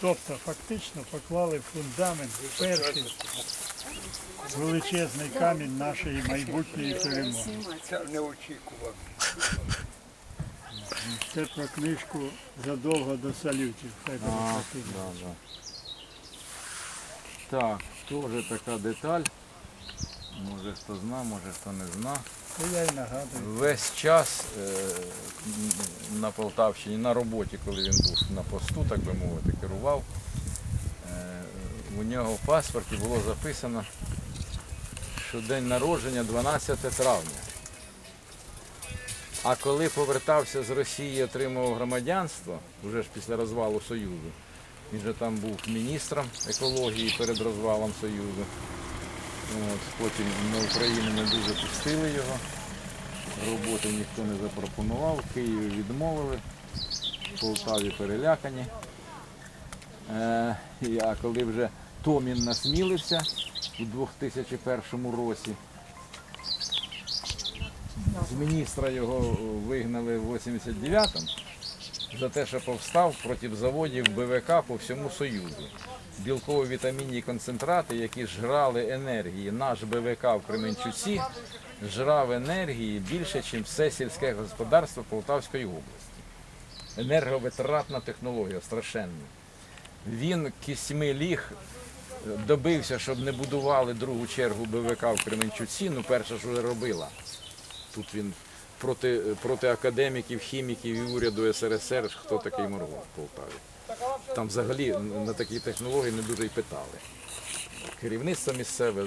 Тобто фактично поклали фундамент, перший величезний камінь нашої майбутньої перемоги. Це не очікував. Це про книжку задовго до салютів. Хай буде. Так, теж така деталь. Може хто зна, може хто не зна. Я й нагадую. Весь час е, на Полтавщині, на роботі, коли він був на посту, так би мовити, керував, е, у нього в паспорті було записано, що день народження 12 травня. А коли повертався з Росії, отримав громадянство, вже ж після розвалу Союзу, він же там був міністром екології перед розвалом Союзу. От, потім на Україну не дуже пустили його. Роботи ніхто не запропонував, в Києві відмовили, в Полтаві перелякані. Е, а коли вже Томін насмілився у 2001 році, з міністра його вигнали в 89-му за те, що повстав проти заводів БВК по всьому Союзу. Білково-вітамінні концентрати, які жрали енергії. Наш БВК в Кременчуці жрав енергії більше, ніж все сільське господарство Полтавської області. Енерговитратна технологія, страшенна. Він кісьми ліг, добився, щоб не будували другу чергу БВК в Кременчуці. Ну, перша ж вже робила. Тут він проти, проти академіків, хіміків і уряду СРСР, хто такий моргав в Полтаві. Там взагалі на такі технології не дуже й питали. Керівництво місцеве